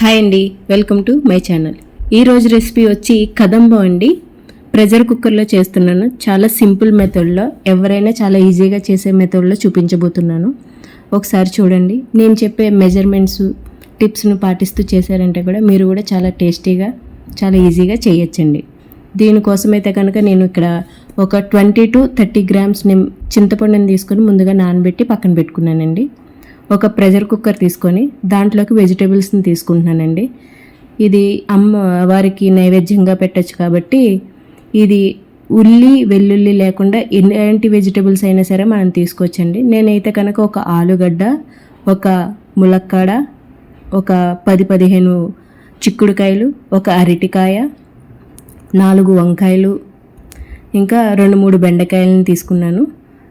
Hi అండి welcome to my channel. ఈరోజు recipe వచ్చి కదంబం అండి. ప్రెషర్ కుక్కర్లో చేస్తున్నాను. చాలా సింపుల్ మెథడ్లో ఎవరైనా చాలా ఈజీగా చేసే మెథడ్లో చూపించబోతున్నాను. ఒకసారి చూడండి. నేను చెప్పే మెజర్మెంట్స్ టిప్స్ను పాటిస్తూ చేశారంటే కూడా మీరు కూడా చాలా టేస్టీగా చాలా ఈజీగా చేయొచ్చండి. దీనికోసమైతే కనుక నేను ఇక్కడ ఒక ట్వంటీ టు థర్టీ గ్రామ్స్ నేను చింతపండుని తీసుకొని ముందుగా నానబెట్టి పక్కన పెట్టుకున్నానండి. ఒక ప్రెషర్ కుక్కర్ తీసుకొని దాంట్లోకి వెజిటేబుల్స్ని తీసుకుంటున్నానండి. ఇది అమ్మ వారికి నైవేద్యంగా పెట్టచ్చు కాబట్టి ఇది ఉల్లి వెల్లుల్లి లేకుండా ఎలాంటి వెజిటేబుల్స్ అయినా సరే మనం తీసుకోవచ్చండి నేనైతే కనుక ఒక ఆలుగడ్డ ఒక ములక్కాడ ఒక పది పదిహేను చిక్కుడుకాయలు ఒక అరటికాయ నాలుగు వంకాయలు ఇంకా రెండు మూడు బెండకాయలను తీసుకున్నాను.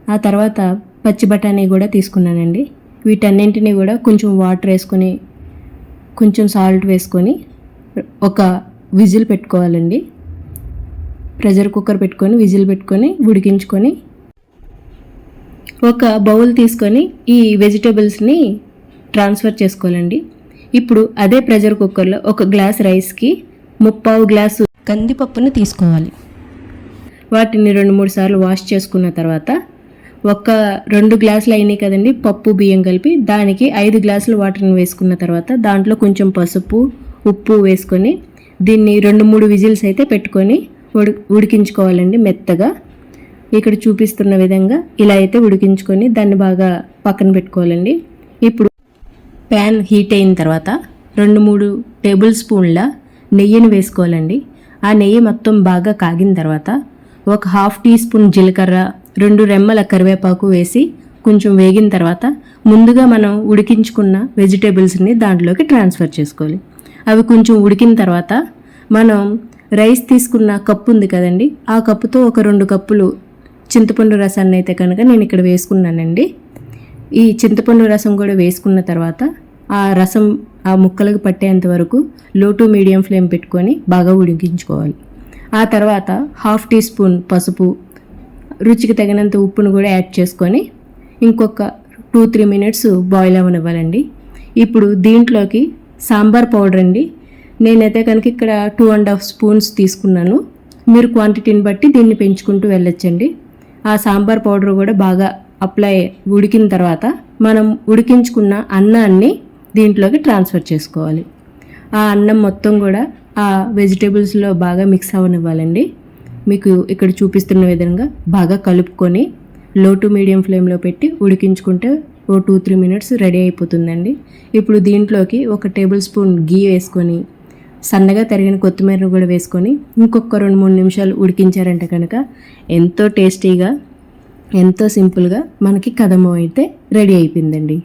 ఆ తర్వాత పచ్చి బఠానీ కూడా తీసుకున్నానండి. వీటన్నింటినీ కూడా కొంచెం వాటర్ వేసుకొని కొంచెం సాల్ట్ వేసుకొని ఒక విజిల్ పెట్టుకోవాలండి. ప్రెషర్ కుక్కర్ పెట్టుకొని విజిల్ పెట్టుకొని ఉడికించుకొని ఒక బౌల్ తీసుకొని ఈ వెజిటేబుల్స్ని ట్రాన్స్ఫర్ చేసుకోవాలండి. ఇప్పుడు అదే ప్రెషర్ కుక్కర్లో ఒక గ్లాస్ రైస్కి ముప్పావు గ్లాసు కందిపప్పుని తీసుకోవాలి. వాటిని రెండు మూడు సార్లు వాష్ చేసుకున్న తర్వాత ఒక రెండు గ్లాసులు అయినాయి కదండి పప్పు బియ్యం కలిపి. దానికి ఐదు గ్లాసులు వాటర్ని వేసుకున్న తర్వాత దాంట్లో కొంచెం పసుపు ఉప్పు వేసుకొని దీన్ని రెండు మూడు విజిల్స్ అయితే పెట్టుకొని ఉడి ఉడికించుకోవాలండి మెత్తగా. ఇక్కడ చూపిస్తున్న విధంగా ఇలా అయితే ఉడికించుకొని దాన్ని బాగా పక్కన పెట్టుకోవాలండి. ఇప్పుడు ప్యాన్ హీట్ అయిన తర్వాత రెండు మూడు టేబుల్ స్పూన్ల నెయ్యిని వేసుకోవాలండి. ఆ నెయ్యి మొత్తం బాగా కాగిన తర్వాత ఒక హాఫ్ టీ స్పూన్ జీలకర్ర రెండు రెమ్మల కరివేపాకు వేసి కొంచెం వేగిన తర్వాత ముందుగా మనం ఉడికించుకున్న వెజిటేబుల్స్ని దాంట్లోకి ట్రాన్స్ఫర్ చేసుకోవాలి. అవి కొంచెం ఉడికిన తర్వాత మనం రైస్ తీసుకున్న కప్పు ఉంది కదండి ఆ కప్పుతో ఒక రెండు కప్పులు చింతపండు రసాన్ని అయితే కనుక నేను ఇక్కడ వేసుకున్నానండి. ఈ చింతపండు రసం కూడా వేసుకున్న తర్వాత ఆ రసం ఆ ముక్కలకు పట్టేంత వరకు లో టు మీడియం ఫ్లేమ్ పెట్టుకొని బాగా ఉడికించుకోవాలి. ఆ తర్వాత హాఫ్ టీ స్పూన్ పసుపు రుచికి తగినంత ఉప్పును కూడా యాడ్ చేసుకొని ఇంకొక టూ త్రీ మినిట్స్ బాయిల్ అవ్వనివ్వాలండి ఇప్పుడు దీంట్లోకి సాంబార్ పౌడర్ అండి. నేనైతే కనుక ఇక్కడ టూ అండ్ హాఫ్ స్పూన్స్ తీసుకున్నాను. మీరు క్వాంటిటీని బట్టి దీన్ని పెంచుకుంటూ వెళ్ళొచ్చండి. ఆ సాంబార్ పౌడర్ కూడా బాగా అప్లై ఉడికిన తర్వాత మనం ఉడికించుకున్న అన్నాన్ని దీంట్లోకి ట్రాన్స్ఫర్ చేసుకోవాలి. ఆ అన్నం మొత్తం కూడా ఆ వెజిటేబుల్స్లో బాగా మిక్స్ అవ్వనివ్వాలండి మీకు ఇక్కడ చూపిస్తున్న విధంగా బాగా కలుపుకొని లో టు మీడియం ఫ్లేమ్లో పెట్టి ఉడికించుకుంటే ఓ టూ త్రీ మినిట్స్ రెడీ అయిపోతుందండి. ఇప్పుడు దీంట్లోకి ఒక టేబుల్ స్పూన్ గీ వేసుకొని సన్నగా తరిగిన కొత్తిమీర కూడా వేసుకొని ఇంకొక రెండు మూడు నిమిషాలు ఉడికించారంటే కనుక ఎంతో టేస్టీగా ఎంతో సింపుల్గా మనకి కదమం అయితే రెడీ అయిపోయిందండి.